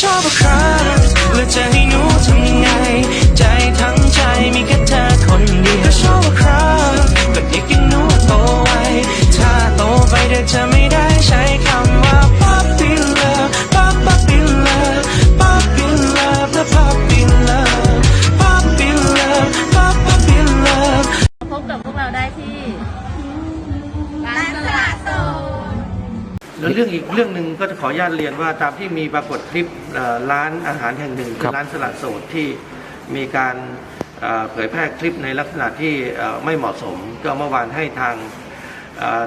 ชอบใครับแล้วจะให้หนูทำยังไง ใจทั้งใจมีแค่เธอคนเดียวก็ชอบใครับก็เด็กอยังหนูโตไวถ้าโตไปเดี๋ยวจะไม่ แล้วเรื่องอีกเรื่องหนึ่งก็จะขออนุญาตเรียนว่าตามที่มีปรากฏคลิปเอ่อร้านอาหารแห่งหนึ่งครัคือบร้านสลัดโสดที่มีการเอ่อเผยแพร่คลิปในลักษณะที่เอ่อไม่เหมาะสม ก็เมื่อวานให้ทางเอ่อ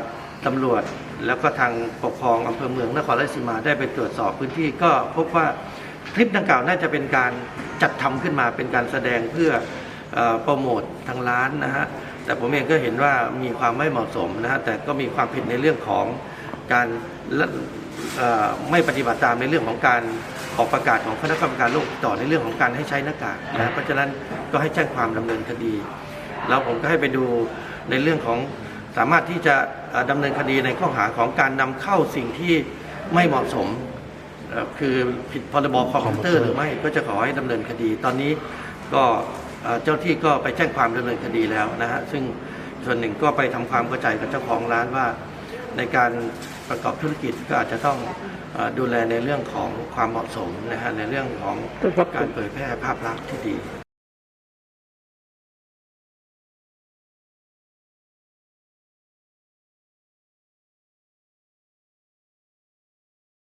ตำรวจแล้วก็ทางปกครองอำเภอเมืองนครราชสีมาได้ไปตรวจสอบพื้นที่ก็พบว่าคลิปดังกล่าวน่าจะเป็นการจัดทำขึ้นมาเป็นการแสดงเพื่อเอ่อโปรโมททางร้านนะฮะแต่ผมเองก็เห็นว่ามีความไม่เหมาะสมนะฮะแต่ก็มีความผิดในเรื่องของ การละเอ่อไม่ปฏิบัติตามในเรื่องของการออกประกาศของคณะกรรมการโรคติดต่อในเรื่องของการให้ใช้หน้ากากนะเพราะฉะนั้นก็ให้แจ้งความดำเนินคดี แล้วผมก็ให้ไปดูในเรื่องของสามารถที่จะเอ่อดำเนินคดีในข้อหาของการนำเข้าสิ่งที่ไม่เหมาะสมเอ่อคือผิดพรบคอมพิวเตอร์หรือไม่ก็จะขอให้ดำเนินคดี ตอนนี้ก็เอ่อเจ้าที่ก็ไปแจ้งความดำเนินคดีแล้วนะฮะซึ่งส่วนหนึ่งก็ไปทำความเข้าใจกับเจ้าของร้านว่า ในการประกอบธุรกิจก็อาจจะต้องดูแลในเรื่องของความเหมาะสมนะฮะในเรื่องของการเผยแพร่ภาพลักษณ์ที่ดี